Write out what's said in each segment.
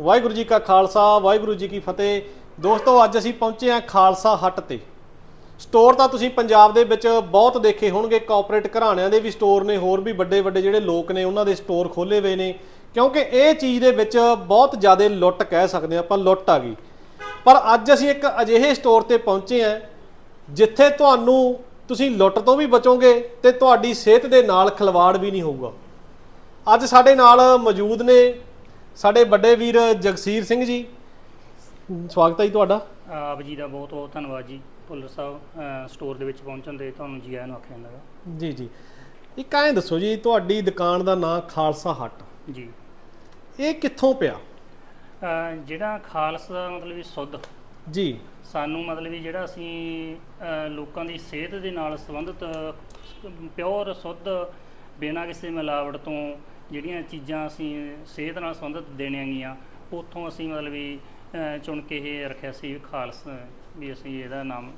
ਵਾਹਿਗੁਰੂ ਜੀ ਕਾ ਖਾਲਸਾ, ਵਾਹਿਗੁਰੂ ਜੀ ਕੀ ਫਤਿਹ। ਦੋਸਤੋ, ਅੱਜ ਅਸੀਂ ਪਹੁੰਚੇ ਹਾਂ ਖਾਲਸਾ ਹੱਟ ਤੇ। ਸਟੋਰ ਤਾਂ ਤੁਸੀਂ ਪੰਜਾਬ ਦੇ ਵਿੱਚ ਬਹੁਤ ਦੇਖੇ ਹੋਣਗੇ ਕਾਰਪੋਰੇਟ ਘਰਾਣਿਆਂ ਦੇ ਵੀ ਸਟੋਰ ਨੇ, ਹੋਰ ਵੀ ਵੱਡੇ ਵੱਡੇ ਜਿਹੜੇ ਲੋਕ ਨੇ, ਉਹਨਾਂ ਦੇ ਸਟੋਰ ਖੋਲੇ ਹੋਏ ਨੇ। ਕਿਉਂਕਿ ਇਹ ਚੀਜ਼ ਦੇ ਵਿੱਚ ਬਹੁਤ ਜ਼ਿਆਦਾ ਲੁੱਟ ਕਹਿ ਸਕਦੇ ਹਾਂ ਆਪਾਂ, ਲੁੱਟ ਆ ਗਈ। ਪਰ ਅੱਜ ਅਸੀਂ ਇੱਕ ਅਜਿਹੇ ਸਟੋਰ ਤੇ ਪਹੁੰਚੇ ਹਾਂ, ਜਿੱਥੇ ਤੁਹਾਨੂੰ ਤੁਸੀਂ ਲੁੱਟ ਤੋਂ ਵੀ ਬਚੋਗੇ ਤੇ ਤੁਹਾਡੀ ਸਿਹਤ ਦੇ ਨਾਲ ਖਿਲਵਾੜ ਵੀ ਨਹੀਂ ਹੋਊਗਾ। ਅੱਜ ਸਾਡੇ ਨਾਲ ਮੌਜੂਦ ਨੇ ਸਾਡੇ ਵੱਡੇ ਵੀਰ ਜਗਸੀਰ ਸਿੰਘ ਜੀ ਸਵਾਗਤ ਹੈ ਜੀ ਤੁਹਾਡਾ। ਆਪ ਜੀ ਦਾ ਬਹੁਤ ਬਹੁਤ ਧੰਨਵਾਦ ਜੀ ਭੁੱਲਰ ਸਾਹਿਬ ਸਟੋਰ ਦੇ ਵਿੱਚ ਪਹੁੰਚਣ ਦੇ ਤੁਹਾਨੂੰ ਜੀ ਆਇਆਂ ਨੂੰ ਆਖਿਆ ਜਾਂਦਾ। ਜੀ ਜੀ। ਇੱਕ ਐਂ ਦੱਸੋ ਜੀ ਤੁਹਾਡੀ ਦੁਕਾਨ ਦਾ ਨਾਮ ਖਾਲਸਾ ਹੱਟ। ਜੀ। ਇਹ ਕਿੱਥੋਂ ਪਿਆ? ਜਿਹੜਾ ਖਾਲਸਾ ਦਾ ਮਤਲਬ ਵੀ ਸੁੱਧ। ਜੀ। ਸਾਨੂੰ ਮਤਲਬ ਵੀ ਜਿਹੜਾ ਅਸੀਂ ਲੋਕਾਂ ਦੀ ਸਿਹਤ ਦੇ ਨਾਲ ਸੰਬੰਧਿਤ ਪਿਓਰ ਸੁੱਧ ਬਿਨਾਂ ਕਿਸੇ ਮਿਲਾਵਟ ਤੋਂ ਜਿਹੜੀਆਂ ਚੀਜ਼ਾਂ ਅਸੀਂ ਸਿਹਤ ਨਾਲ ਸੰਬੰਧਿਤ ਦੇਣੀਆਂ ਗੀਆਂ, ਉੱਥੋਂ ਅਸੀਂ ਮਤਲਬ ਵੀ ਚੁਣ ਕੇ ਇਹ ਰੱਖਿਆ ਸੀ ਖਾਲਸਾ ਵੀ ਅਸੀਂ ਇਹਦਾ ਨਾਮ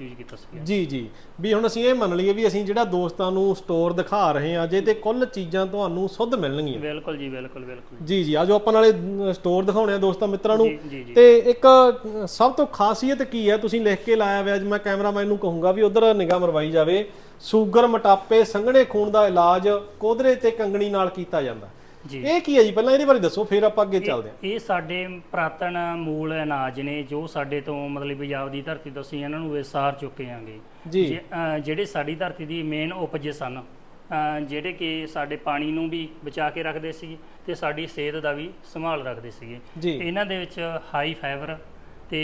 ਯੂਜ਼ ਕੀਤਾ ਸੀ ਜੀ ਜੀ। ਵੀ ਹੁਣ ਅਸੀਂ ਇਹ ਮੰਨ ਲਈਏ ਵੀ ਅਸੀਂ ਜਿਹੜਾ ਦੋਸਤਾਂ ਨੂੰ ਸਟੋਰ ਦਿਖਾ ਰਹੇ ਹਾਂ ਜੇ ਤੇ ਕੁੱਲ ਚੀਜ਼ਾਂ ਤੁਹਾਨੂੰ ਸੁੱਧ ਮਿਲਣਗੀਆਂ। ਬਿਲਕੁਲ ਜੀ ਬਿਲਕੁਲ ਬਿਲਕੁਲ ਜੀ। ਜੀ ਆਜੋ ਆਪਾਂ ਨਾਲੇ ਸਟੋਰ ਦਿਖਾਉਣੇ ਆ ਦੋਸਤਾਂ ਮਿੱਤਰਾਂ ਨੂੰ। ਤੇ ਇੱਕ ਸਭ ਤੋਂ ਖਾਸੀਅਤ ਕੀ ਹੈ? ਤੁਸੀਂ ਲਿਖ ਕੇ ਲਾਇਆ ਹੋਇਆ ਅੱਜ ਮੈਂ ਕੈਮਰਾਮੈਨ ਨੂੰ ਕਹੂੰਗਾ ਵੀ ਉਧਰ ਨਿਗਾਹ ਮਰਵਾਈ ਜਾਵੇ। ਸ਼ੂਗਰ ਮੋਟਾਪੇ ਸੰਘਣੇ ਖੂਨ ਦਾ ਇਲਾਜ ਕੋਧਰੇ ਤੇ ਕੰਗਣੀ ਨਾਲ ਕੀਤਾ ਜਾਂਦਾ। ਜੀ। ਇਹ ਕੀ ਹੈ ਜੀ? ਪਹਿਲਾਂ ਇਹਦੇ ਬਾਰੇ ਦੱਸੋ ਫਿਰ ਆਪਾਂ ਅੱਗੇ ਚੱਲਦੇ ਹਾਂ। ਇਹ ਸਾਡੇ ਪ੍ਰਾਤਨ ਮੂਲ ਅਨਾਜ ਨੇ ਜੋ ਸਾਡੇ ਤੋਂ ਮਤਲਬ ਪੰਜਾਬ ਦੀ ਧਰਤੀ ਤੋਂ ਅਸੀਂ ਇਹਨਾਂ ਨੂੰ ਵਿਸਾਰ ਚੁੱਕੇ ਆਂਗੇ। ਜੀ। ਜਿਹੜੇ ਸਾਡੀ ਧਰਤੀ ਦੀ ਮੇਨ ਉਪਜ ਸਨ ਜਿਹੜੇ ਕਿ ਸਾਡੇ ਪਾਣੀ ਨੂੰ ਵੀ ਬਚਾ ਕੇ ਰੱਖਦੇ ਸੀ ਤੇ ਸਾਡੀ ਸਿਹਤ ਦਾ ਵੀ ਸੰਭਾਲ ਰੱਖਦੇ ਸੀਗੇ। ਇਹਨਾਂ ਦੇ ਵਿੱਚ ਹਾਈ ਫਾਈਬਰ ਤੇ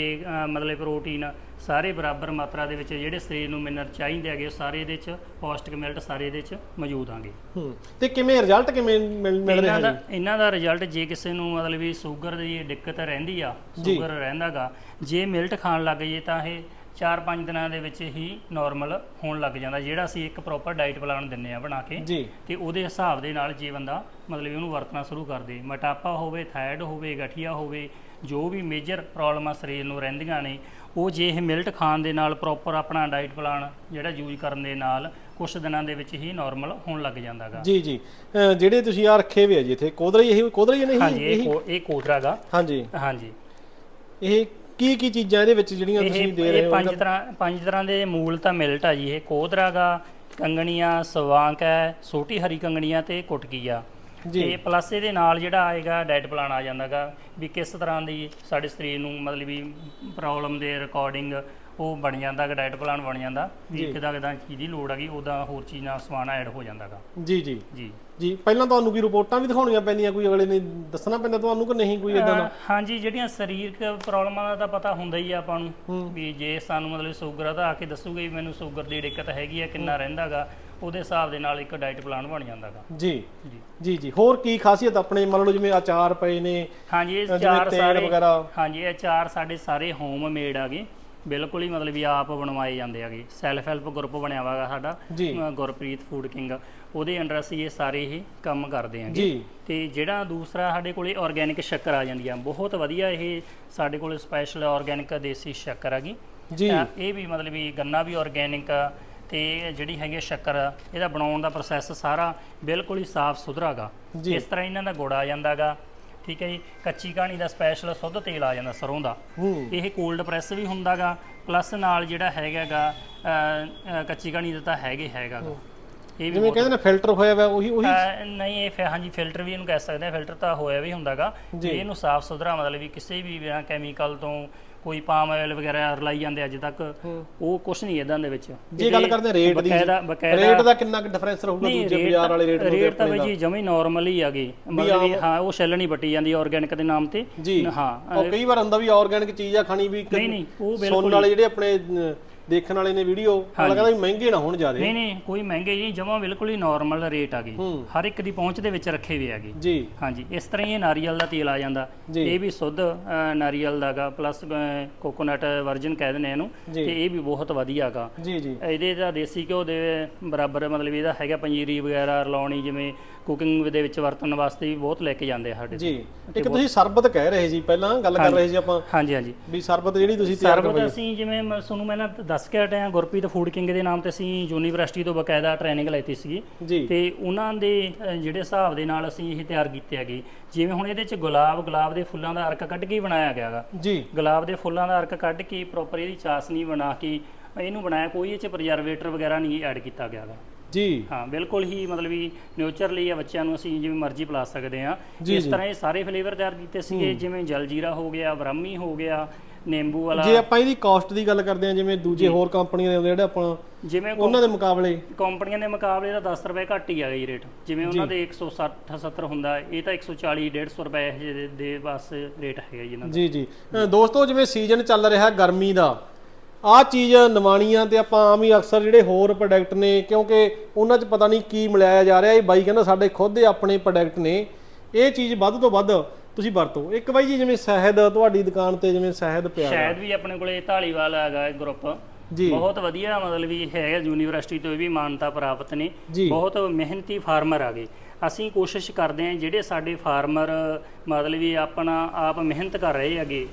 ਮਤਲਬ ਪ੍ਰੋਟੀਨ ਸਾਰੇ ਬਰਾਬਰ ਮਾਤਰਾ ਦੇ ਵਿੱਚ ਜਿਹੜੇ ਸਰੀਰ ਨੂੰ ਮਿਨਰ ਚਾਹੀਦੇ ਹੈਗੇ ਸਾਰੇ ਇਹਦੇ ਵਿੱਚ ਪੌਸ਼ਟਿਕ ਮਿਲਟ ਸਾਰੇ ਇਹਦੇ ਵਿੱਚ ਮੌਜੂਦ ਆਂਗੇ। ਹੂੰ ਤੇ ਕਿਵੇਂ ਰਿਜ਼ਲਟ ਕਿਵੇਂ ਮਿਲ ਰਿਹਾ ਦਾ ਇਹਨਾਂ ਦਾ ਰਿਜ਼ਲਟ ਜੇ ਕਿਸੇ ਨੂੰ ਮਤਲਬ ਵੀ ਸ਼ੂਗਰ ਦੀ ਦਿੱਕਤ ਰਹਿੰਦੀ ਆ ਸ਼ੂਗਰ ਰਹਿੰਦਾਗਾ ਜੇ ਮਿਲਟ ਖਾਣ ਲੱਗ ਜੇ ਤਾਂ ਇਹ 4-5 ਦਿਨਾਂ ਦੇ ਵਿੱਚ ਹੀ ਨਾਰਮਲ ਹੋਣ ਲੱਗ ਜਾਂਦਾ ਜਿਹੜਾ ਅਸੀਂ ਇੱਕ ਪ੍ਰੋਪਰ ਡਾਈਟ ਪਲਾਨ ਦਿੰਨੇ ਆ ਬਣਾ ਕੇ ਜੀ। ਤੇ ਉਹਦੇ ਹਿਸਾਬ ਦੇ ਨਾਲ ਜੇ ਬੰਦਾ ਮਤਲਬ ਵੀ ਉਹਨੂੰ ਵਰਤਣਾ ਸ਼ੁਰੂ ਕਰ ਦੇ। ਮੋਟਾਪਾ ਹੋਵੇ ਥਾਇਰਾਇਡ ਹੋਵੇ ਗਠੀਆ ਹੋਵੇ ਜੋ ਵੀ ਮੇਜਰ ਪ੍ਰੋਬਲਮਾਂ ਸਰੀਰ ਨੂੰ ਰਹਿੰਦੀਆਂ ਨੇ ਉਹ ਜੇ ਇਹ ਮਿਲਟ ਖਾਣ ਦੇ ਨਾਲ ਪ੍ਰੋਪਰ ਆਪਣਾ ਡਾਈਟ ਪਲਾਨ ਜਿਹੜਾ ਯੂਜ਼ ਕਰਨ ਦੇ ਨਾਲ ਕੁਝ ਦਿਨਾਂ ਦੇ ਵਿੱਚ ਹੀ ਨਾਰਮਲ ਹੋਣ ਲੱਗ ਜਾਂਦਾਗਾ ਜੀ ਜੀ। ਜਿਹੜੇ ਤੁਸੀਂ ਆ ਰੱਖੇ ਹੋਏ ਆ ਜੀ ਇੱਥੇ ਕੋਦਰੀ ਇਹ ਕੋਦਰੀ ਨਹੀਂ ਹਾਂਜੀ ਇਹ ਇਹ ਕੋਦਰਾਗਾ ਹਾਂਜੀ। ਹਾਂਜੀ। ਇਹ ਕੀ ਕੀ ਚੀਜ਼ਾਂ ਇਹਦੇ ਵਿੱਚ ਜਿਹੜੀਆਂ ਤੁਸੀਂ ਦੇ ਰਹੇ ਹੋ? ਪੰਜ ਤਰ੍ਹਾਂ ਪੰਜ ਤਰ੍ਹਾਂ ਦੇ ਮੂਲ ਤਾਂ ਮਿਲਟ ਆ ਜੀ। ਇਹ ਕੋਦਰਾਗਾ ਕੰਗਣੀਆਂ ਸਵਾਂਕ ਹੈ ਛੋਟੀ ਹਰੀ ਕੰਗਣੀਆਂ ਤੇ ਕੁਟਕੀ ਆ ਤੇ ਪਲੱਸ ਇਹਦੇ ਨਾਲ ਜਿਹੜਾ ਆਏਗਾ ਡਾਈਟ ਪਲਾਨ ਆ ਜਾਂਦਾਗਾ ਵੀ ਕਿਸ ਤਰ੍ਹਾਂ ਦੀ ਸਾਡੇ ਸਰੀਰ ਨੂੰ ਮਤਲਬ ਵੀ ਪ੍ਰੋਬਲਮ ਦੇ ਰਿਕਾਰਡਿੰਗ ਉਹ ਬਣ ਜਾਂਦਾਗਾ ਡਾਈਟ ਪਲਾਨ ਬਣ ਜਾਂਦਾ। ਵੀ। ਕਿਦਾਂ ਕਿਦਾਂ ਚੀਜ਼ ਦੀ ਲੋੜ ਹੈਗੀ ਉਹਦਾ ਹੋਰ ਚੀਜ਼ ਨਾਲ ਸਮਾਨ ਐਡ ਹੋ ਜਾਂਦਾਗਾ। ਜੀ ਜੀ। ਜੀ। ਜੀ ਪਹਿਲਾਂ ਤੁਹਾਨੂੰ ਕੀ ਰਿਪੋਰਟਾਂ ਵੀ ਦਿਖਾਉਣੀਆਂ ਪੈਂਦੀਆਂ? ਕੋਈ ਅਗਲੇ ਨੇ ਦੱਸਣਾ ਪੈਂਦਾ ਤੁਹਾਨੂੰ ਕਿ ਨਹੀਂ ਕੋਈ ਇਦਾਂ ਦਾ? ਹਾਂਜੀ ਜਿਹੜੀਆਂ ਸਰੀਰਕ ਪ੍ਰੋਬਲਮਾਂ ਦਾ ਤਾਂ ਪਤਾ ਹੁੰਦਾ ਹੀ ਆ ਆਪਾਂ ਨੂੰ। ਵੀ ਜੇ ਸਾਨੂੰ ਮਤਲਬ ਸ਼ੂਗਰ ਆ ਤਾਂ ਆ ਕੇ ਦੱਸੂਗੇ ਵੀ ਮੈਨੂੰ ਸ਼ੂਗਰ ਦੀ ਦਿੱਕਤ ਹੈਗੀ ਆ ਕਿੰਨਾ ਰਹਿੰਦਾਗਾ ਉਹਦੇ ਹਿਸਾਬ ਦੇ ਨਾਲ ਇੱਕ ਡਾਈਟ ਪਲਾਨ ਬਣ ਜਾਂਦਾਗਾ। ਜੀ। ਜੀ। ਜੀ ਹੋਰ ਕੀ ਖਾਸੀਅਤ ਆਪਣੇ ਮੰਨ ਲਓ ਜਿਵੇਂ ਅਚਾਰ ਪਏ ਨੇ ਹਾਂਜੀ ਇਹ ਚਾਰ ਸਾਰੇ ਵਗੈਰਾ? ਹਾਂਜੀ ਇਹ ਚਾਰ ਸਾਡੇ ਸਾਰੇ ਹੋਮ ਮੇਡ ਆਗੇ। ਬਿਲਕੁਲ ਹੀ ਮਤਲਬ ਵੀ ਆਪ ਬਣਵਾਏ ਜਾਂਦੇ ਆਗੇ ਸੈਲਫ ਹੈਲਪ ਗਰੁੱਪ ਬਣਿਆ ਵਾਗਾ ਸਾਡਾ ਜੀ। ਗੁਰਪ੍ਰੀਤ ਫੂਡ ਕਿੰਗ ਉਹਦੇ ਅੰਡਰ ਅਸੀਂ ਇਹ ਸਾਰੇ ਇਹ ਕੰਮ ਕਰਦੇ ਆਂਗੇ ਜੀ। ਤੇ ਜਿਹੜਾ ਦੂਸਰਾ ਸਾਡੇ ਕੋਲੇ ਆਰਗੈਨਿਕ ਸ਼ੱਕਰ ਆ ਜਾਂਦੀ ਆ ਬਹੁਤ ਵਧੀਆ ਇਹ ਸਾਡੇ ਕੋਲੇ ਸਪੈਸ਼ਲ ਆਰਗੈਨਿਕ ਦੇਸੀ ਸ਼ੱਕਰ ਹੈਗੀ। ਜੀ। ਤਾਂ ਇਹ ਵੀ ਮਤਲਬ ਵੀ ਗੰਨਾ ਵੀ ਆਰਗੈਨਿਕ ਤੇ ਜਿਹੜੀ ਹੈਗੀ ਆ ਸ਼ੱਕਰ ਇਹਦਾ ਬਣਾਉਣ ਦਾ ਪ੍ਰੋਸੈਸ ਸਾਰਾ ਬਿਲਕੁਲ ਹੀ ਸਾਫ਼ ਸੁਥਰਾਗਾ ਜੀ। ਇਸ ਤਰ੍ਹਾਂ ਇਹਨਾਂ ਦਾ ਗੁੜ ਆ ਜਾਂਦਾਗਾ ਠੀਕ ਹੈ ਜੀ ਕੱਚੀ ਕਹਾਣੀ ਦਾ ਸਪੈਸ਼ਲ ਸੁੱਧ ਤੇਲ ਆ ਜਾਂਦਾ ਸਰੋਂ ਦਾ। ਇਹ ਕੋਲਡ ਪ੍ਰੈਸ ਵੀ ਹੁੰਦਾਗਾ ਪਲੱਸ ਨਾਲ ਜਿਹੜਾ ਹੈਗਾਗਾ ਕੱਚੀ ਕਹਾਣੀ ਦਾ ਤਾਂ ਹੈਗੇ ਹੈਗਾਗਾ ਇਹ ਵੀ ਜਿਵੇਂ ਕਹਿੰਦੇ ਨੇ ਫਿਲਟਰ ਹੋਇਆ ਹੋਇਆ ਉਹੀ ਉਹੀ ਨਹੀਂ ਇਹ ਫਿਰ ਹਾਂਜੀ ਫਿਲਟਰ ਵੀ ਇਹਨੂੰ ਕਹਿ ਸਕਦੇ ਆ ਫਿਲਟਰ ਤਾਂ ਹੋਇਆ ਵੀ ਹੁੰਦਾਗਾ। ਇਹਨੂੰ ਸਾਫ਼ ਸੁਥਰਾ ਮਤਲਬ ਵੀ ਕਿਸੇ ਵੀ ਬਿਨਾਂ ਕੈਮੀਕਲ ਤੋਂ ਕੋਈ ਪਾਮ ਆਇਲ ਵਗੈਰਾ ਰਲਾਈ ਜਾਂਦੇ ਅੱਜ ਤੱਕ ਉਹ ਕੁਝ ਨਹੀਂ ਇਦਾਂ ਦੇ ਵਿੱਚ। ਜੇ ਗੱਲ ਕਰਦੇ ਰੇਟ ਦੀ ਰੇਟ ਦਾ ਕਿੰਨਾ ਕੁ ਡਿਫਰੈਂਸ ਰਹੂਗਾ ਦੂਜੇ ਬਾਜ਼ਾਰ ਵਾਲੇ ਰੇਟ ਨੂੰ ਤੇ ਰੇਟ ਤਾਂ ਬਈ ਜੀ ਜਮੇ ਨਾਰਮਲ ਹੀ ਆਗੇ ਮਤਲਬ ਹਾਂ ਉਹ ਛੱਲ ਨਹੀਂ ਵੱਟੀ ਜਾਂਦੀ ਆਰਗੈਨਿਕ ਦੇ ਨਾਮ ਤੇ। ਹਾਂ ਉਹ ਕਈ ਵਾਰ ਹੁੰਦਾ ਵੀ ਆਰਗੈਨਿਕ ਚੀਜ਼ ਆ ਖਾਣੀ ਵੀ ਨਹੀਂ ਨਹੀਂ ਉਹ ਬਿਲਕੁਲ ਵਾਲੇ ਜਿਹੜੇ ਆਪਣੇ ਦੇਖਣ ਵਾਲੇ ਨੇ ਵੀਡੀਓ ਉਹ ਕਹਿੰਦਾ ਵੀ ਮਹਿੰਗੇ ਨਾ ਹੋਣ ਜ਼ਿਆਦੇ। ਨਹੀਂ ਨਹੀਂ ਕੋਈ ਮਹਿੰਗੇ ਨਹੀਂ ਜਮਾ ਬਿਲਕੁਲ ਹੀ ਨਾਰਮਲ ਰੇਟ ਆਗੇ ਹੂੰ। ਹਰ ਇੱਕ ਦੀ ਪਹੁੰਚ ਦੇ ਵਿੱਚ ਰੱਖੇ ਹੋਏ ਆਗੇ ਜੀ। ਹਾਂਜੀ ਇਸ ਤਰ੍ਹਾਂ ਹੀ ਇਹ ਨਾਰੀਅਲ ਦਾ ਤੇਲ ਆ ਜਾਂਦਾ। ਜੀ। ਇਹ ਵੀ ਸ਼ੁੱਧ ਨਾਰੀਅਲ ਦਾਗਾ ਪਲੱਸ ਕੋਕੋਨਟ ਵਰਜਨ ਕਹਿ ਦਿੰਦੇ ਆ ਇਹਨੂੰ। ਜੀ। ਤੇ ਇਹ ਵੀ ਬਹੁਤ ਵਧੀਆਗਾ ਜੀ ਜੀ। ਇਹਦੇ ਦਾ ਦੇਸੀ ਘਿਓ ਦੇ ਬਰਾਬਰ ਮਤਲਬ ਇਹਦਾ ਹੈਗਾ ਪੰਜੀਰੀ ਵਗੈਰਾ ਰਲਾਉਣੀ ਜਿਵੇਂ ਕੁਕਿੰਗ ਦੇ ਵਿੱਚ ਵਰਤਣ ਵਾਸਤੇ ਵੀ ਬਹੁਤ ਲੈ ਕੇ ਜਾਂਦੇ ਆ ਸਾਡੇ ਜੀ। ਇੱਕ ਤੁਸੀਂ ਸਰਬਤ ਕਹਿ ਰਹੇ ਸੀ ਪਹਿਲਾਂ ਗੱਲ ਕਰ ਰਹੇ ਸੀ ਆਪਾਂ। ਹਾਂਜੀ ਹਾਂਜੀ। ਵੀ ਸਰਬਤ ਜਿਹੜੀ ਤੁਸੀਂ ਤਿਆਰ ਸਰਬਤ ਅਸੀਂ ਜਿਵੇਂ ਤੁਹਾਨੂੰ ਮੈਂ ਨਾ ਦੱਸ ਕੇ ਹਟੇ ਹਾਂ ਗੁਰਪ੍ਰੀਤ ਫੂਡ ਕਿੰਗ ਦੇ ਨਾਮ ਤੇ ਅਸੀਂ ਯੂਨੀਵਰਸਿਟੀ ਤੋਂ ਬਕਾਇਦਾ ਟ੍ਰੇਨਿੰਗ ਲੈਤੀ ਜੀ। ਤੇ ਉਹਨਾਂ ਦੇ ਜਿਹੜੇ ਹਿਸਾਬ ਦੇ ਨਾਲ ਅਸੀਂ ਇਹ ਤਿਆਰ ਕੀਤੇ ਹੈਗੇ। ਜਿਵੇਂ ਹੁਣ ਇਹਦੇ ਚ ਗੁਲਾਬ ਗੁਲਾਬ ਦੇ ਫੁੱਲਾਂ ਦਾ ਅਰਕ ਕੱਢ ਕੇ ਬਣਾਇਆ ਗਿਆ ਗਾ। ਜੀ। ਗੁਲਾਬ ਦੇ ਫੁੱਲਾਂ ਦਾ ਅਰਕ ਕੱਢ ਕੇ ਪ੍ਰੋਪਰ ਇਹਦੀ ਚਾਸਨੀ ਬਣਾ ਕੇ ਇਹਨੂੰ ਬਣਾਇਆ ਕੋਈ ਇਹ ਚ ਪ੍ਰੀਜ਼ਰਵੇਟਰ ਵਗੈਰਾ ਨਹੀਂ ਐਡ ਕੀਤਾ ਗਿਆ ਗਾ। ਜੀ। ਹਾਂ ਬਿਲਕੁਲ ਹੀ ਮਤਲਬ ਵੀ ਨੇਚਰਲੀ ਆ ਬੱਚਿਆਂ ਨੂੰ ਅਸੀਂ ਜਿਵੇਂ ਮਰਜ਼ੀ ਪਿਲਾ ਸਕਦੇ ਜੀ, ਇਸ। ਤਰ੍ਹਾਂ ਇਹ ਸਾਰੇ ਫਲੇਵਰ ਤਿਆਰ ਕੀਤੇ ਸੀਗੇ ਜਿਵੇਂ ਜਲਜੀਰਾ ਹੋ ਗਿਆ ਬ੍ਰਾਹਮੀ ਹੋ ਗਿਆ ਨਿੰਬੂ ਵਾਲਾ। ਜੇ ਆਪਾਂ ਇਹਦੀ ਕਾਸਟ ਦੀ ਗੱਲ ਕਰਦੇ ਹਾਂ ਜਿਵੇਂ ਦੂਜੇ ਹੋਰ ਕੰਪਨੀਆਂ ਦੇ ਆਉਂਦੇ ਜਿਹੜੇ ਆਪਾਂ ਜਿਵੇਂ ਉਹਨਾਂ ਦੇ ਮੁਕਾਬਲੇ। ਕੰਪਨੀਆਂ ਦੇ ਮੁਕਾਬਲੇ ਦਾ 10 ਰੁਪਏ ਘੱਟ ਹੀ ਆ ਗਈ ਰੇਟ ਜਿਵੇਂ ਉਹਨਾਂ ਦੇ 160 70 ਹੁੰਦਾ ਇਹ ਤਾਂ 140 150 ਰੁਪਏ ਦੇ ਬਸ ਰੇਟ ਹੈਗਾ ਜੀ ਇਹਨਾਂ ਦਾ। ਜੀ ਜੀ। ਦੋਸਤੋ ਜਿਵੇਂ ਸੀਜ਼ਨ ਚੱਲ ਰਿਹਾ ਗਰਮੀ ਦਾ ਆਹ ਚੀਜ਼ ਨਵਾਣੀਆਂ ਤੇ ਆਪਾਂ ਆਮ ਹੀ ਅਕਸਰ ਜਿਹੜੇ ਹੋਰ ਪ੍ਰੋਡਕਟ ਨੇ ਕਿਉਂਕਿ ਉਹਨਾਂ 'ਚ ਪਤਾ ਨਹੀਂ ਕੀ ਮਿਲਾਇਆ ਜਾ ਰਿਹਾ। ਇਹ ਬਾਈ ਕਹਿੰਦਾ ਸਾਡੇ ਖੁਦ ਦੇ ਆਪਣੇ ਪ੍ਰੋਡਕਟ ਨੇ। ਇਹ ਚੀਜ਼ ਵੱਧ ਤੋਂ ਵੱਧ ਤੁਸੀਂ ਵਰਤੋ। ਇੱਕ ਬਾਈ ਜੀ ਜਿਵੇਂ ਸ਼ਹਿਦ ਤੁਹਾਡੀ ਦੁਕਾਨ ਤੇ ਜਿਵੇਂ ਸ਼ਹਿਦ ਪਿਆ। ਸ਼ਾਇਦ ਵੀ ਆਪਣੇ ਕੋਲੇ ਢਾਲੀਵਾਲ ਹੈਗਾ ਗਰੁੱਪ ਜੀ। ਬਹੁਤ ਵਧੀਆ ਮਤਲਬ ਵੀ ਹੈ ਯੂਨੀਵਰਸਿਟੀ ਤੋਂ ਵੀ ਮਾਨਤਾ ਪ੍ਰਾਪਤ ਨੇ। ਬਹੁਤ ਮਿਹਨਤੀ ਫਾਰਮਰ ਆ ਗਏ। ਅਸੀਂ ਕੋਸ਼ਿਸ਼ ਕਰਦੇ ਹਾਂ ਜਿਹੜੇ ਸਾਡੇ ਫਾਰਮਰ ਮਤਲਬ ਵੀ ਆਪਣਾ ਆਪ ਮਿਹਨਤ ਕਰ ਰਹੇ ਹੈਗੇ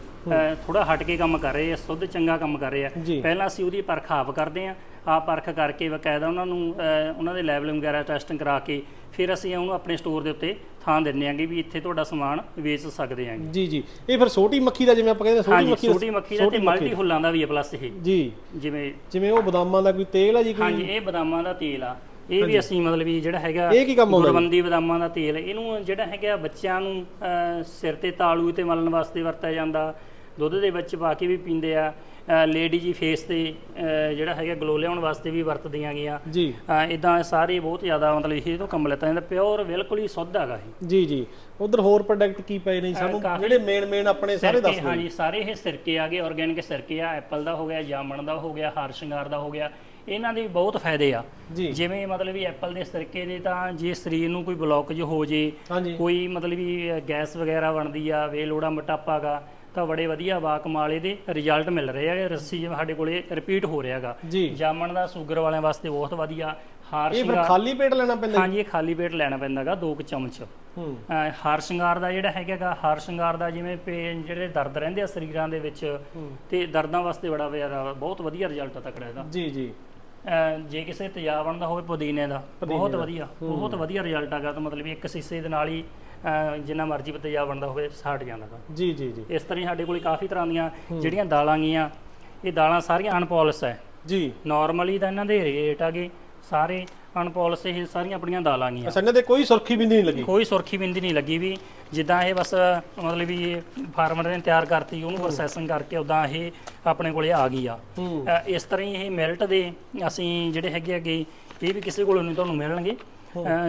ਥੋੜਾ ਹਟ ਕੇ ਕੰਮ ਕਰ ਰਹੇ ਆ ਸੁੱਧ ਚੰਗਾ ਕੰਮ ਕਰ ਰਹੇ ਆ। ਪਹਿਲਾਂ ਅਸੀਂ ਉਹਦੀ ਪਰਖ ਆਪ ਕਰਦੇ ਹਾਂ ਆਪ ਪਰਖ ਕਰਕੇ ਬਕਾਇਦਾ ਉਹਨਾਂ ਨੂੰ ਉਹਨਾਂ ਦੇ ਲੈਵਲ ਵਗੈਰਾ ਟੈਸਟਿੰਗ ਕਰਾ ਕੇ ਫਿਰ ਅਸੀਂ ਉਹਨੂੰ ਆਪਣੇ ਸਟੋਰ ਦੇ ਉੱਤੇ ਥਾਂ ਦਿੰਦੇ ਆਂਗੇ ਵੀ ਇੱਥੇ ਤੁਹਾਡਾ ਸਮਾਨ ਵੇਚ ਸਕਦੇ ਆਂਗੇ ਜੀ ਜੀ। ਇਹ ਫਿਰ ਛੋਟੀ ਮੱਖੀ ਦਾ ਜਿਵੇਂ ਆਪਾਂ ਕਹਿੰਦੇ ਛੋਟੀ ਮੱਖੀ ਛੋਟੀ ਮੱਖੀ ਦਾ ਤੇ ਮਲਟੀ ਫੁੱਲਾਂ ਦਾ ਵੀ ਹੈ ਪਲੱਸ ਇਹ। ਜੀ। ਜਿਵੇਂ ਜਿਵੇਂ ਉਹ ਬਦਾਮਾਂ ਦਾ ਕੋਈ ਤੇਲ ਹੈ ਜੀ ਕੋਈ? ਹਾਂਜੀ ਇਹ ਬਦਾਮਾਂ ਦਾ ਤੇਲ ਆ। ਇਹ ਵੀ ਅਸੀਂ ਮਤਲਬ ਵੀ ਜਿਹੜਾ ਹੈਗਾ ਇਹ ਕੀ ਕੰਮ ਆਉਂਦਾ? ਗੁਰਬੰਦੀ ਬਦਾਮਾਂ ਦਾ ਤੇਲ ਇਹਨੂੰ ਜਿਹੜਾ ਹੈਗਾ ਬੱਚਿਆਂ ਨੂੰ ਸਿਰ ਤੇ ਤਾਲੂ ਤੇ ਮਲਣ ਵਾਸਤੇ ਵਰਤਿਆ ਜਾਂਦਾ। ਦੁੱਧ ਦੇ ਵਿੱਚ ਪਾ ਕੇ ਵੀ ਪੀਂਦੇ ਆ। ਲੇਡੀ ਜੀ ਫੇਸ ਤੇ ਜਿਹੜਾ ਹੈਗਾ ਗਲੋ ਲਿਆਉਣ ਵਾਸਤੇ ਵੀ ਵਰਤਦੀਆਂ ਗਈਆਂ। ਜੀ। ਇਦਾਂ ਸਾਰੇ ਬਹੁਤ ਜ਼ਿਆਦਾ ਮਤਲਬ ਇਹ ਤੋਂ ਕੰਮ ਲੈਤਾ ਜਾਂਦਾ। ਪਿਓਰ ਬਿਲਕੁਲ ਹੀ ਸ਼ੁੱਧ ਹੈਗਾ ਇਹ। ਜੀ ਜੀ। ਉਧਰ ਹੋਰ ਪ੍ਰੋਡਕਟ ਕੀ ਪਏ ਨੇ ਜੀ? ਸਾਨੂੰ ਜਿਹੜੇ ਮੇਨ ਮੇਨ ਆਪਣੇ ਸਾਰੇ ਦੱਸ ਦਿਓ ਹਾਂਜੀ ਸਾਰੇ ਇਹ ਸਿਰਕੇ ਆ ਗਏ। ਆਰਗੈਨਿਕ ਸਿਰਕੇ ਆ ਐਪਲ ਦਾ ਹੋ ਗਿਆ ਜਾਮਣ ਦਾ ਹੋ ਗਿਆ ਹਾਰ ਸ਼ਿੰਗਾਰ ਦਾ ਹੋ ਗਿਆ। ਇਹਨਾਂ ਦੇ ਵੀ ਬਹੁਤ ਫਾਇਦੇ ਆ। ਜੀ। ਜਿਵੇਂ ਮਤਲਬ ਵੀ ਐਪਲ ਦੇ ਸਿਰਕੇ ਦੇ ਤਾਂ ਜੇ ਸਰੀਰ ਨੂੰ ਕੋਈ ਬਲੌਕੇਜ ਹੋ ਜੇ ਕੋਈ ਮਤਲਬ ਵੀ ਗੈਸ ਵਗੈਰਾ ਬਣਦੀ ਆ ਵੇਲੋੜਾ ਮੋਟਾਪਾ ਗਾ ਤਾਂ ਬੜੇ ਵਧੀਆ ਵਾ ਕਮਾਲ ਇਹਦੇ ਰਿਜ਼ਲਟ ਮਿਲ ਰਹੇ ਆ। ਰੱਸੀ ਜਿਵੇਂ ਸਾਡੇ ਕੋਲੇ ਰਿਪੀਟ ਹੋ ਰਿਹਾ ਗਾ ਜੀ। ਜਾਮਣ ਦਾ ਸ਼ੂਗਰ ਵਾਲਿਆਂ ਵਾਸਤੇ ਬਹੁਤ ਵਧੀਆ। ਹਾਰ ਇਹ ਫਿਰ ਸ਼ਿੰਗਾਰ ਖਾਲੀ ਪੇਟ ਲੈਣਾ ਪੈਂਦਾ? ਹਾਂਜੀ ਇਹ ਖਾਲੀ ਪੇਟ ਲੈਣਾ ਪੈਂਦਾਗਾ ਦੋ ਕੁ ਚਮਚ। ਹੂੰ। ਹਾਰ ਸ਼ਿੰਗਾਰ ਦਾ ਜਿਹੜਾ ਹੈਗਾਗਾ ਹਾਰ ਸ਼ਿੰਗਾਰ ਦਾ ਜਿਵੇਂ ਪੇਨ ਜਿਹੜੇ ਦਰਦ ਰਹਿੰਦੇ ਆ ਸਰੀਰਾਂ ਦੇ ਵਿੱਚ। ਤੇ ਦਰਦਾਂ ਵਾਸਤੇ ਬੜਾ ਬਹੁਤ ਵਧੀਆ ਰਿਜ਼ਲਟ ਆ ਤਕੜਾ ਇਹਦਾ। ਜੀ ਜੀ। ਜੇ ਕਿਸੇ ਤੇਜ਼ਾਬਣ ਦਾ ਹੋਵੇ ਪੁਦੀਨੇ ਦਾ। ਬਹੁਤ ਦਾ। ਵਧੀਆ ਬਹੁਤ ਵਧੀਆ ਰਿਜ਼ਲਟ ਆਗਾ ਤਾਂ ਮਤਲਬ ਇੱਕ ਸੀਸੇ ਦੇ ਨਾਲ ਹੀ ਜਿੰਨਾ ਮਰਜ਼ੀ ਤੇਜ਼ਾਬਣ ਦਾ ਹੋਵੇ ਸਾਟ ਜਾਂਦਾ ਗਾ ਜੀ ਜੀ ਜੀ। ਇਸ ਤਰ੍ਹਾਂ ਹੀ ਸਾਡੇ ਕੋਲ ਕਾਫੀ ਤਰ੍ਹਾਂ ਦੀਆਂ ਜਿਹੜੀਆਂ ਦਾਲਾਂ ਗੀਆਂ ਇਹ ਦਾਲਾਂ ਸਾਰੀਆਂ ਅਨਪੋਲਿਸ ਹੈ ਜੀ। ਨਾਰਮਲੀ ਤਾਂ ਇਹਨਾਂ ਦੇ ਰੇਟ ਆਗੇ ਸਾਰੇ ਅਨਪੋਲਿਸ ਇਹ ਸਾਰੀਆਂ ਆਪਣੀਆਂ ਦਾਲਾਂ ਗੀਆਂ। ਅੱਛਾ ਇਹਨਾਂ ਤੇ ਕੋਈ ਸੁਰਖੀ ਬਿੰਦੀ ਨਹੀਂ ਲੱਗੀ? ਕੋਈ ਸੁਰਖੀ ਬਿੰਦੀ ਨਹੀਂ ਲੱਗੀ ਵੀ ਜਿੱਦਾਂ ਇਹ ਬਸ ਮਤਲਬ ਵੀ ਫਾਰਮਰ ਨੇ ਤਿਆਰ ਕਰਤੀ ਉਹਨੂੰ ਪ੍ਰੋਸੈਸਿੰਗ ਕਰਕੇ ਉਦਾਂ ਇਹ ਆਪਣੇ ਕੋਲੇ ਆ ਗਈ ਆ। ਇਸ ਤਰ੍ਹਾਂ ਹੀ ਇਹ ਮਿਲਟ ਦੇ ਅਸੀਂ ਜਿਹੜੇ ਹੈਗੇ ਹੈਗੇ ਇਹ ਵੀ ਕਿਸੇ ਕੋਲੋਂ ਨਹੀਂ ਤੁਹਾਨੂੰ ਮਿਲਣਗੇ।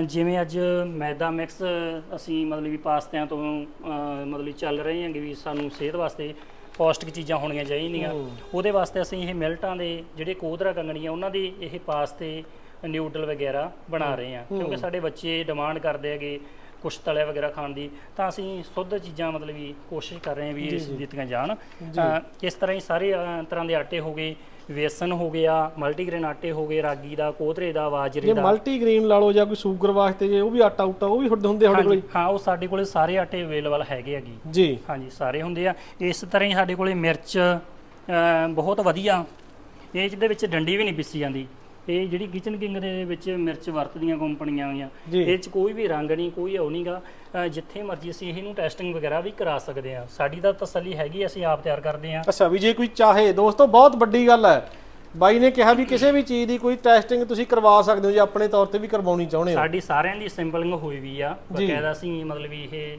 ਜਿਵੇਂ ਅੱਜ ਮੈਦਾ ਮਿਕਸ ਅਸੀਂ ਮਤਲਬ ਵੀ ਪਾਸਤਿਆਂ ਤੋਂ ਮਤਲਬ ਚੱਲ ਰਹੇ ਹਾਂਗੇ ਵੀ ਸਾਨੂੰ ਸਿਹਤ ਵਾਸਤੇ ਪੌਸ਼ਟਿਕ ਚੀਜ਼ਾਂ ਹੋਣੀਆਂ ਚਾਹੀਦੀਆਂ। ਉਹਦੇ ਵਾਸਤੇ ਅਸੀਂ ਇਹ ਮਿਲਟਾਂ ਦੇ ਜਿਹੜੇ ਕੋਦਰਾ ਕੰਗਣੀਆਂ ਉਹਨਾਂ ਦੇ ਇਹ ਪਾਸਤੇ ਨਿਊਡਲ ਵਗੈਰਾ ਬਣਾ ਰਹੇ ਹਾਂ। ਕਿਉਂਕਿ ਸਾਡੇ ਬੱਚੇ ਡਿਮਾਂਡ ਕਰਦੇ ਹੈਗੇ ਕੁਛ ਤਲਿਆ ਵਗੈਰਾ ਖਾਣ ਦੀ ਤਾਂ ਅਸੀਂ ਸ਼ੁੱਧ ਚੀਜ਼ਾਂ ਮਤਲਬ ਵੀ ਕੋਸ਼ਿਸ਼ ਕਰ ਰਹੇ ਹਾਂ ਵੀ ਇਹ ਦਿੱਤੀਆਂ ਜਾਣ। ਇਸ ਤਰ੍ਹਾਂ ਹੀ ਸਾਰੇ ਤਰ੍ਹਾਂ ਦੇ ਆਟੇ ਹੋ ਗਏ ਵੇਸਨ ਹੋ ਗਿਆ ਮਲਟੀਗ੍ਰੇਨ ਆਟੇ ਹੋ ਗਏ ਰਾਗੀ ਦਾ ਕੋਧਰੇ ਦਾ ਬਾਜਰੇ ਜੇ ਦਾ। ਮਲਟੀ ਗ੍ਰੀਨ ਲਾ ਲਓ ਜਾਂ ਕੋਈ ਸ਼ੂਗਰ ਵਾਸਤੇ ਜੇ ਉਹ ਵੀ ਆਟਾ ਉਟਾ ਉਹ ਵੀ ਹੁੰਦੇ ਹੁੰਦੇ ਸਾਡੇ ਕੋਲ? ਹਾਂਜੀ, ਹਾਂ ਉਹ ਸਾਡੇ ਕੋਲੇ ਸਾਰੇ ਆਟੇ ਅਵੇਲੇਬਲ ਹੈਗੇ ਹੈਗੇ ਜੀ। ਹਾਂਜੀ ਸਾਰੇ ਹੁੰਦੇ ਆ। ਇਸ ਤਰ੍ਹਾਂ ਹੀ ਸਾਡੇ ਕੋਲੇ ਮਿਰਚ ਬਹੁਤ ਵਧੀਆ। ਇਹ ਜਿਹਦੇ ਵਿੱਚ ਡੰਡੀ ਵੀ ਨਹੀਂ ਪਿੱਸੀ ਜਾਂਦੀ। ਇਹ ਜਿਹੜੀ ਕਿਚਨ ਕਿੰਗ ਦੇ ਵਿੱਚ ਮਿਰਚ ਵਰਤਦੀਆਂ ਕੰਪਨੀਆਂ ਆਈਆਂ। ਇਹ ਚ ਕੋਈ ਵੀ ਰੰਗ ਨਹੀਂ ਕੋਈ ਉਹ ਨਹੀਂਗਾ। ਜਿੱਥੇ ਮਰਜ਼ੀ ਅਸੀਂ ਇਹਨੂੰ ਟੈਸਟਿੰਗ ਵਗੈਰਾ ਵੀ ਕਰਾ ਸਕਦੇ ਆ ਸਾਡੀ ਤਾਂ ਤਸੱਲੀ ਹੈਗੀ ਅਸੀਂ ਆਪ ਤਿਆਰ ਕਰਦੇ ਆ ਅੱਛਾ ਵੀ ਜੇ ਕੋਈ ਚਾਹੇ ਦੋਸਤੋ ਬਹੁਤ ਵੱਡੀ ਗੱਲ ਹੈ। ਬਾਈ ਨੇ ਕਿਹਾ ਵੀ ਕਿਸੇ ਵੀ ਚੀਜ਼ ਦੀ ਕੋਈ ਟੈਸਟਿੰਗ ਤੁਸੀਂ ਕਰਵਾ ਸਕਦੇ ਹੋ ਜੇ ਆਪਣੇ ਤੌਰ ਤੇ ਵੀ ਕਰਵਾਉਣੀ ਚਾਹੁੰਦੇ ਹੋ। ਸਾਡੀ ਸਾਰਿਆਂ ਦੀ ਸੈਂਪਲਿੰਗ ਹੋਈ ਵੀ ਆ। ਜੀ। ਬਕਾਇਦਾ ਅਸੀਂ ਮਤਲਬ ਵੀ ਇਹ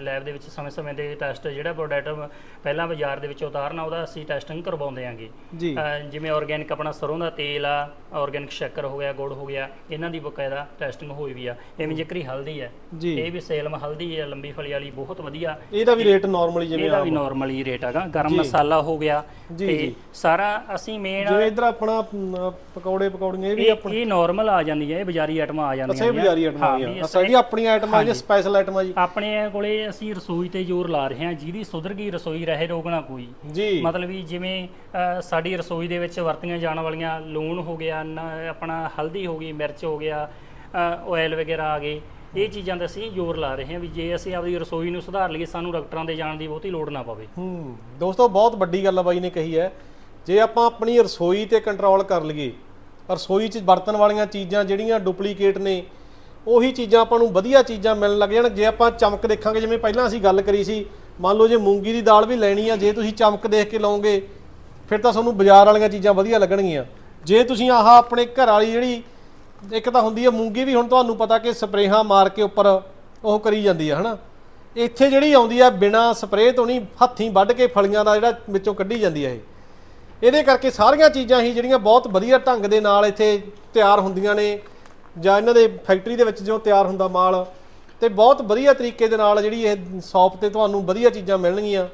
ਲੈਬ ਦੇ ਵਿੱਚ ਸਮੇਂ-ਸਮੇਂ ਦੇ ਟੈਸਟ ਜਿਹੜਾ ਪ੍ਰੋਡਕਟ ਪਹਿਲਾਂ ਬਾਜ਼ਾਰ ਦੇ ਵਿੱਚ ਉਤਾਰਨਾ ਉਹਦਾ ਅਸੀਂ ਟੈਸਟਿੰਗ ਕਰਵਾਉਂਦੇ ਆਂਗੇ। ਜੀ। ਜਿਵੇਂ ਆਰਗੈਨਿਕ ਆਪਣਾ ਸਰੋਂ ਦਾ ਤੇਲ ਆ ਆਰਗੈਨਿਕ ਸ਼ੱਕਰ ਹੋ ਗਿਆ ਗੁੜ ਹੋ ਗਿਆ ਇਹਨਾਂ ਦੀ ਬਕਾਇਦਾ ਟੈਸਟਿੰਗ ਹੋਈ ਵੀ ਆ। ਇਵੇਂ ਜ਼ਿਕਰੀ ਹਲਦੀ ਹੈ ਜੀ। ਇਹ ਵੀ ਸੇਲਮ ਹਲਦੀ ਹੈ ਲੰਬੀ ਫਲੀ ਵਾਲੀ ਬਹੁਤ ਵਧੀਆ। ਇਹਦਾ ਵੀ ਰੇਟ ਨਾਰਮਲੀ ਜਿਵੇਂ ਇਹਦਾ ਵੀ ਨਾਰਮਲ ਹੀ ਰੇਟ ਹੈਗਾ। ਗਰਮ ਮਸਾਲਾ ਹੋ ਗਿਆ ਜੀ, ਤੇ ਜੀ। ਸਾਰਾ ਅਸੀਂ ਮੇਨ ਜਿਵੇਂ ਇਧਰ ਆਪਣਾ ਅਮ, ਪਕੌੜੇ ਪਕੌੜੀਆਂ ਇਹ ਵੀ ਇਹ ਇਹ ਨਾਰਮਲ ਆ ਜਾਂਦੀ ਹੈ ਇਹ ਬਾਜ਼ਾਰੀ ਆਈਟਮਾਂ ਆ ਜਾਂਦੀਆਂ ਅੱਛਾ ਇਹ ਬਾਜ਼ਾਰੀ ਆਈਟਮਾਂ ਆ ਹਾਂ, ਵੀ ਅੱਛਾ ਜੀ ਆਪਣੀਆਂ ਆਈਟਮਾਂ ਜੀ ਸਪੈਸ਼ਲ ਆਈਟਮਾਂ ਜੀ। ਆਪਣੇ ਕੋਲੇ ਅਸੀਂ ਰਸੋਈ ਤੇ ਜ਼ੋਰ ਲਾ ਰਹੇ ਹਾਂ ਜਿਹਦੀ ਸੁਧਰ ਗਈ ਰਸੋਈ ਰਹੇ ਰੋਗਣਾ ਕੋਈ। ਜੀ। ਮਤਲਬ ਵੀ ਜਿਵੇਂ ਅ, ਸਾਡੀ ਰਸੋਈ ਦੇ ਵਿੱਚ ਵਰਤੀਆਂ ਜਾਣ ਵਾਲੀਆਂ ਲੂਣ ਹੋ ਗਿਆ ਨ- ਆਪਣਾ ਹਲਦੀ ਹੋ ਗਈ ਮਿਰਚ ਹੋ ਗਿਆ ਆਇਲ ਵਗੈਰਾ ਆ ਗਏ ਇਹ ਚੀਜ਼ਾਂ ਦਾ ਅਸੀਂ ਜ਼ੋਰ ਲਾ ਰਹੇ ਹਾਂ ਵੀ ਜੇ ਅਸੀਂ ਆਪਣੀ ਰਸੋਈ ਨੂੰ ਸੁਧਾਰ ਲਈਏ ਸਾਨੂੰ ਡਾਕਟਰਾਂ ਦੇ ਜਾਣ ਦੀ ਬਹੁਤੀ ਲੋੜ ਨਾ ਪਵੇ। ਹੂੰ ਦੋਸਤੋ ਬਹੁਤ ਵੱਡੀ ਗੱਲ ਆ ਬਾਈ ਨੇ ਕਹੀ ਹੈ ਜੇ ਆਪਾਂ ਆਪਣੀ ਰਸੋਈ ਤੇ ਕੰਟਰੋਲ ਕਰ ਲਈਏ, ਰਸੋਈ 'ਚ ਵਰਤਣ ਵਾਲੀਆਂ ਚੀਜ਼ਾਂ ਜਿਹੜੀਆਂ ਡੁਪਲੀਕੇਟ ਨੇ, ਉਹੀ ਚੀਜ਼ਾਂ ਆਪਾਂ ਨੂੰ ਵਧੀਆ ਚੀਜ਼ਾਂ ਮਿਲਣ ਲੱਗ ਜਾਣ। ਜੇ ਆਪਾਂ ਚਮਕ ਦੇਖਾਂਗੇ, ਜਿਵੇਂ ਪਹਿਲਾਂ ਅਸੀਂ ਗੱਲ ਕਰੀ ਸੀ, ਮੰਨ ਲਓ ਜੇ ਮੂੰਗੀ ਦੀ ਦਾਲ ਵੀ ਲੈਣੀ ਆ, ਜੇ ਤੁਸੀਂ ਚਮਕ ਦੇਖ ਕੇ ਲਓਗੇ, ਫਿਰ ਤਾਂ ਤੁਹਾਨੂੰ ਬਾਜ਼ਾਰ ਵਾਲੀਆਂ ਚੀਜ਼ਾਂ ਵਧੀਆ ਲੱਗਣਗੀਆਂ। ਜੇ ਤੁਸੀਂ ਆਹ ਆਪਣੇ ਘਰ ਵਾਲੀ ਜਿਹੜੀ, ਇੱਕ ਤਾਂ ਹੁੰਦੀ ਹੈ ਮੂੰਗੀ ਵੀ ਹੁਣ ਤੁਹਾਨੂੰ ਪਤਾ ਕਿ ਸਪਰੇਹਾਂ ਮਾਰ ਕੇ ਉੱਪਰ ਉਹ ਕਰੀ ਜਾਂਦੀ ਆ, ਹਨਾ? ਇੱਥੇ ਜਿਹੜੀ ਆਉਂਦੀ ਆ, ਬਿਨਾ ਸਪਰੇਅ ਤੋਂ ਨਹੀਂ, ਹੱਥੀਂ ਵੱਢ ਕੇ ਫਲੀਆਂ ਦਾ ਜਿਹੜਾ ਵਿੱਚੋਂ ਕੱਢੀ ਜਾਂਦੀ ਆ ਇਹ। ਇਹਦੇ ਕਰਕੇ ਸਾਰੀਆਂ ਚੀਜ਼ਾਂ ਹੀ ਜਿਹੜੀਆਂ ਬਹੁਤ ਵਧੀਆ ਢੰਗ ਦੇ ਨਾਲ ਇੱਥੇ ਤਿਆਰ ਹੁੰਦੀਆਂ ਨੇ, ਜਾਂ ਇਹਨਾਂ ਦੇ ਫੈਕਟਰੀ ਦੇ ਵਿੱਚ ਜੋ ਤਿਆਰ ਹੁੰਦਾ ਮਾਲ, ਤੇ ਬਹੁਤ ਵਧੀਆ ਤਰੀਕੇ ਦੇ ਨਾਲ ਜਿਹੜੀ ਇਹ ਸ਼ਾਪ ਤੇ ਤੁਹਾਨੂੰ ਵਧੀਆ ਚੀਜ਼ਾਂ ਮਿਲਣਗੀਆਂ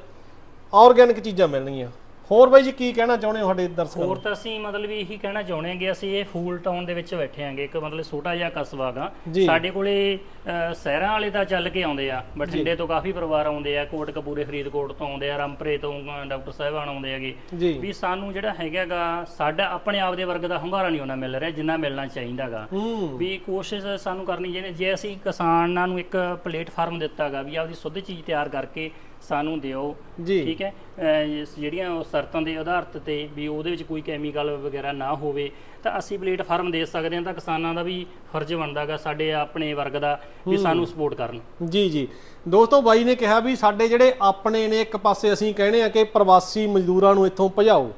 ਆਰਗੈਨਿਕ ਚੀਜ਼ਾਂ ਮਿਲਣਗੀਆਂ। ਹੋਰ ਬਾਈ ਜੀ ਕੀ ਕਹਿਣਾ ਚਾਹੁੰਦੇ ਹੋ ਸਾਡੇ ਦਰਸ਼ਕਾਂ ਨੂੰ? ਹੋਰ ਤਾਂ ਅਸੀਂ ਮਤਲਬ ਇਹੀ ਕਹਿਣਾ ਚਾਹੁੰਦੇ ਹਾਂਗੇ ਅਸੀਂ ਇਹ ਫੂਲ ਟਾਊਨ ਦੇ ਵਿੱਚ ਬੈਠੇ ਹਾਂਗੇ ਇੱਕ ਮਤਲਬ ਛੋਟਾ ਜਿਹਾ ਕਸਬਾ ਗਾ ਜੀ। ਸਾਡੇ ਕੋਲੇ ਅ, ਸ਼ਹਿਰਾਂ ਵਾਲੇ ਤਾਂ ਚੱਲ ਕੇ ਆਉਂਦੇ ਆ ਬਠਿੰਡੇ ਤੋਂ ਕਾਫੀ ਪਰਿਵਾਰ ਆਉਂਦੇ ਆ ਕੋਟਕਪੂਰੇ ਫਰੀਦਕੋਟ ਤੋਂ ਆਉਂਦੇ ਆ ਰਾਮਪੁਰੇ ਤੋਂ ਅ, ਡਾਕਟਰ ਸਾਹਿਬਾਨ ਆਉਂਦੇ ਹੈਗੇ। ਜੀ। ਵੀ ਸਾਨੂੰ ਜਿਹੜਾ ਹੈਗਾਗਾ ਸਾਡਾ ਆਪਣੇ ਆਪ ਦੇ ਵਰਗ ਦਾ ਹੁੰਗਾਰਾ ਨਹੀਂ ਉਹਨਾਂ ਮਿਲ ਰਿਹਾ ਜਿੰਨਾ ਮਿਲਣਾ ਚਾਹੀਦਾਗਾ। ਹੂੰ। ਵੀ ਕੋਸ਼ਿਸ਼ ਸਾਨੂੰ ਕਰਨੀ ਚਾਹੀਦੀ ਜੇ ਅਸੀਂ ਕਿਸਾਨਾਂ ਨੂੰ ਇੱਕ ਪਲੇਟਫਾਰਮ ਦਿੱਤਾਗਾ ਵੀ ਆਪਦੀ ਸ਼ੁੱਧ ਚੀਜ਼ ਤਿਆਰ ਕਰਕੇ ਸਾਨੂੰ ਦਿਓ। ਜੀ। ਠੀਕ ਹੈ? ਅਹ ਜਿਹੜੀਆਂ ਉਹ ਸ਼ਰਤਾਂ ਦੇ ਆਧਾਰਿਤ ਤੇ ਵੀ ਉਹਦੇ ਵਿੱਚ ਕੋਈ ਕੈਮੀਕਲ ਵਗੈਰਾ ਨਾ ਹੋਵੇ ਤਾਂ ਅਸੀਂ ਪਲੇਟਫਾਰਮ ਦੇ ਸਕਦੇ ਹਾਂ ਤਾਂ ਕਿਸਾਨਾਂ ਦਾ ਵੀ ਫਰਜ਼ ਬਣਦਾਗਾ ਸਾਡੇ ਆਪਣੇ ਵਰਗ ਦਾ ਵੀ ਸਾਨੂੰ ਸਪੋਰਟ ਕਰਨ। ਜੀ ਜੀ। ਦੋਸਤੋ ਬਾਈ ਨੇ ਕਿਹਾ ਵੀ ਸਾਡੇ ਜਿਹੜੇ ਆਪਣੇ ਨੇ ਇੱਕ ਪਾਸੇ ਅਸੀਂ ਕਹਿੰਦੇ ਆ ਕਿ ਪ੍ਰਵਾਸੀ ਮਜ਼ਦੂਰਾਂ ਨੂੰ ਇੱਥੋਂ ਭਜਾਓ।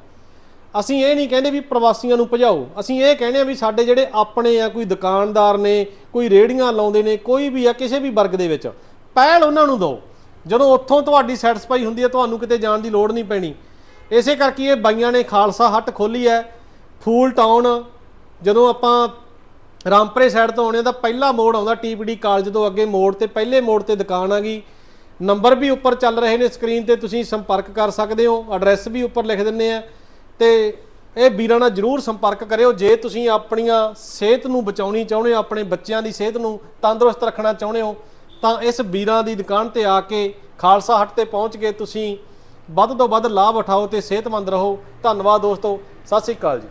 ਅਸੀਂ ਇਹ ਨਹੀਂ ਕਹਿੰਦੇ ਵੀ ਪ੍ਰਵਾਸੀਆਂ ਨੂੰ ਭਜਾਓ। ਅਸੀਂ ਇਹ ਕਹਿੰਦੇ ਆ ਵੀ ਸਾਡੇ ਜਿਹੜੇ ਆਪਣੇ ਆ ਕੋਈ ਦੁਕਾਨਦਾਰ ਨੇ ਕੋਈ ਰੇੜੀਆਂ ਲਾਉਂਦੇ ਨੇ ਕੋਈ ਵੀ ਆ ਕਿਸੇ ਵੀ ਵਰਗ ਦੇ ਵਿੱਚ ਪਹਿਲ ਉਹਨਾਂ ਨੂੰ ਦਿਓ। ਜਦੋਂ ਉੱਥੋਂ ਤੁਹਾਡੀ ਸੈਟੀਸਫਾਈ ਹੁੰਦੀ ਹੈ ਤੁਹਾਨੂੰ ਕਿਤੇ ਜਾਣ ਦੀ ਲੋੜ ਨਹੀਂ ਪੈਣੀ। ਇਸੇ ਕਰਕੇ ਇਹ ਬਾਈਆਂ ਨੇ ਖਾਲਸਾ ਹੱਟ ਖੋਲੀ ਹੈ। ਫੂਲ ਟਾਊਨ ਜਦੋਂ ਆਪਾਂ ਰਾਮਪਰੇ ਸਾਈਡ ਤੋਂ ਆਉਣੇ ਤਾਂ ਪਹਿਲਾ ਮੋੜ ਆਉਂਦਾ ਟੀਪੀਡੀ ਕਾਲਜ ਤੋਂ ਅੱਗੇ ਮੋੜ ਤੇ ਪਹਿਲੇ ਮੋੜ ਤੇ ਦੁਕਾਨ ਆ ਗਈ। ਨੰਬਰ ਵੀ ਉੱਪਰ ਚੱਲ ਰਹੇ ਨੇ ਸਕਰੀਨ ਤੇ ਤੁਸੀਂ ਸੰਪਰਕ ਕਰ ਸਕਦੇ ਹੋ ਐਡਰੈਸ ਵੀ ਉੱਪਰ ਲਿਖ ਦਿੰਨੇ ਆ। ਤੇ ਇਹ ਵੀਰਾਂ ਨਾਲ ਜਰੂਰ ਸੰਪਰਕ ਕਰਿਓ, ਜੇ ਤੁਸੀਂ ਆਪਣੀਆਂ ਸਿਹਤ ਨੂੰ ਬਚਾਉਣੀ ਚਾਹੁੰਦੇ ਹੋ, ਆਪਣੇ ਬੱਚਿਆਂ ਦੀ ਸਿਹਤ ਨੂੰ ਤੰਦਰੁਸਤ ਰੱਖਣਾ ਚਾਹੁੰਦੇ ਹੋ, ਤਾਂ ਇਸ ਵੀਰਾਂ ਦੀ ਦੁਕਾਨ ਤੇ ਆ ਕੇ ਖਾਲਸਾ ਹੱਟ ਤੇ ਪਹੁੰਚ ਕੇ ਤੁਸੀਂ ਵੱਧ ਤੋਂ ਵੱਧ ਲਾਭ ਉਠਾਓ ਤੇ ਸਿਹਤਮੰਦ ਰਹੋ। ਧੰਨਵਾਦ ਦੋਸਤੋ ਸਤਿ ਸ੍ਰੀ ਅਕਾਲ ਜੀ।